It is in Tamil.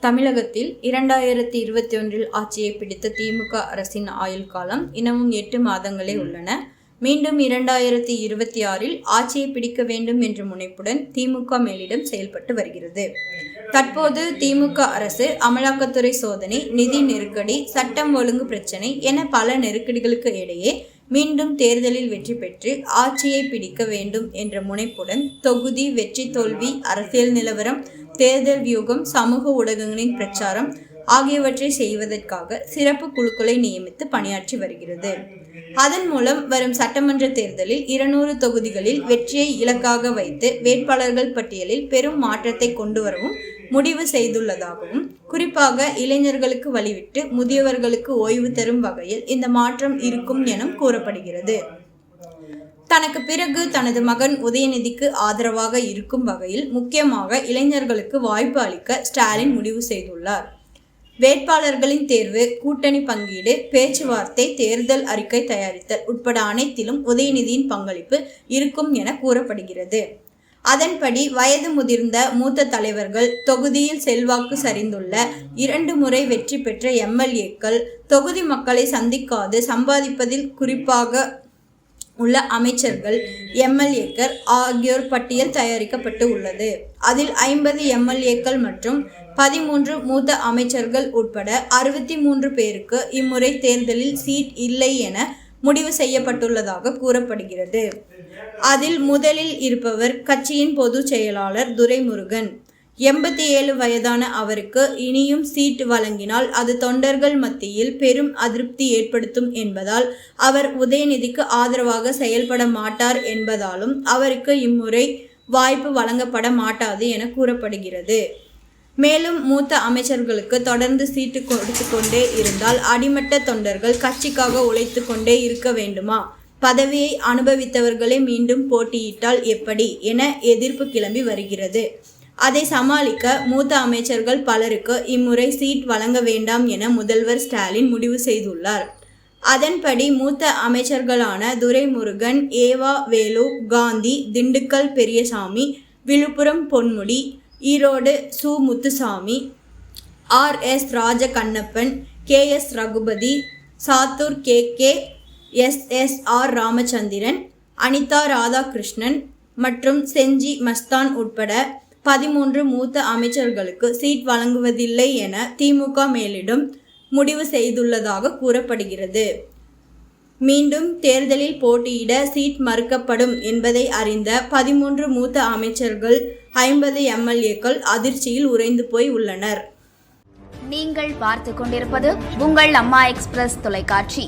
தமிழகத்தில் இரண்டாயிரத்தி இருபத்தி ஒன்றில் ஆட்சியை பிடித்த திமுக அரசின் ஆயுள் காலம் இன்னமும் எட்டு மாதங்களே உள்ளன. மீண்டும் இரண்டாயிரத்தி இருபத்தி ஆறில் ஆட்சியை பிடிக்க வேண்டும் என்ற முனைப்புடன் திமுக மேலிடம் செயல்பட்டு வருகிறது. தற்போது திமுக அரசு அமலாக்கத்துறை சோதனை நிதி நெருக்கடி சட்டம் ஒழுங்கு பிரச்சனை என பல நெருக்கடிகளுக்கு இடையே மீண்டும் தேர்தலில் வெற்றி பெற்று ஆட்சியை பிடிக்க வேண்டும் என்ற முனைப்புடன் தொகுதி வெற்றி தோல்வி அரசியல் நிலவரம் தேர்தல் வியூகம் சமூக ஊடகங்களின் பிரச்சாரம் ஆகியவற்றை செய்வதற்காக சிறப்பு குழுக்களை நியமித்து பணியாற்றி வருகிறது. அதன் மூலம் வரும் சட்டமன்ற தேர்தலில் இருநூறு தொகுதிகளில் வெற்றியை இலக்காக வைத்து வேட்பாளர்கள் பட்டியலில் பெரும் மாற்றத்தை கொண்டு வரவும் முடிவு செய்துள்ளதாகவும் குறிப்பாக இளைஞர்களுக்கு வழிவிட்டு முதியவர்களுக்கு ஓய்வு தரும் வகையில் இந்த மாற்றம் இருக்கும் எனும் கூறப்படுகிறது. தனக்கு பிறகு தனது மகன் உதயநிதிக்கு ஆதரவாக இருக்கும் வகையில் முக்கியமாக இளைஞர்களுக்கு வாய்ப்பு அளிக்க ஸ்டாலின் முடிவு செய்துள்ளார். வேட்பாளர்களின் தேர்வு கூட்டணி பங்கீடு பேச்சுவார்த்தை தேர்தல் அறிக்கை தயாரித்தல் உட்பட அனைத்திலும் உதயநிதியின் பங்களிப்பு இருக்கும் என கூறப்படுகிறது. அதன்படி வயது முதிர்ந்த மூத்த தலைவர்கள் தொகுதியில் செல்வாக்கு சரிந்துள்ள இரண்டு முறை வெற்றி பெற்ற எம்எல்ஏக்கள் தொகுதி மக்களை சந்திக்காது சம்பாதிப்பதில் குறிப்பாக உள்ள அமைச்சர்கள் எம்எல்ஏக்கள் ஆகியோர் பட்டியல் தயாரிக்கப்பட்டு உள்ளது. அதில் ஐம்பது எம்எல்ஏக்கள் மற்றும் பதிமூன்று மூத்த அமைச்சர்கள் உட்பட அறுபத்தி மூன்று பேருக்கு இம்முறை தேர்தலில் சீட் இல்லை என முடிவு செய்யப்பட்டுள்ளதாக கூறப்படுகிறது. அதில் முதலில் இருப்பவர் கட்சியின் பொதுச் செயலாளர் துரைமுருகன். எண்பத்தி ஏழு வயதான அவருக்கு இனியும் சீட் வழங்கினால் அது தொண்டர்கள் மத்தியில் பெரும் அதிருப்தி ஏற்படுத்தும் என்பதால் அவர் உதயநிதிக்கு ஆதரவாக செயல்பட மாட்டார் என்பதாலும் அவருக்கு இம்முறை வாய்ப்பு வழங்கப்பட மாட்டாது என கூறப்படுகிறது. மேலும் மூத்த அமைச்சர்களுக்கு தொடர்ந்து சீட்டு கொடுத்து கொண்டே இருந்தால் அடிமட்ட தொண்டர்கள் கட்சிக்காக உழைத்து கொண்டே இருக்க வேண்டுமா? பதவியை அனுபவித்தவர்களே மீண்டும் போட்டியிட்டால் எப்படி? என எதிர்ப்பு கிளம்பி வருகிறது. அதை சமாளிக்க மூத்த அமைச்சர்கள் பலருக்கு இம்முறை சீட் வழங்க வேண்டாம் என முதல்வர் ஸ்டாலின் முடிவு செய்துள்ளார். அதன்படி மூத்த அமைச்சர்களான துரைமுருகன் ஏவா Velu Gandhi Dindigul Periyasamy Viluppuram Ponmudi Erode Su. Muthusamy R. S. Rajakannappan K. S. Raghupathi Sattur K. K. S. S. R. Ramachandran Anitha Radhakrishnan மற்றும் செஞ்சி மஸ்தான் உட்பட பதிமூன்று மூத்த அமைச்சர்களுக்கு சீட் வழங்குவதில்லை என திமுக மேலிடம் முடிவு செய்துள்ளதாக கூறப்படுகிறது. மீண்டும் தேர்தலில் போட்டியிட சீட் மறுக்கப்படும் என்பதை அறிந்த பதிமூன்று மூத்த அமைச்சர்கள் ஐம்பது எம்எல்ஏக்கள் அதிர்ச்சியில் உறைந்து போய் உள்ளனர். நீங்கள் பார்த்து கொண்டிருப்பது உங்கள் அம்மா எக்ஸ்பிரஸ் தொலைக்காட்சி.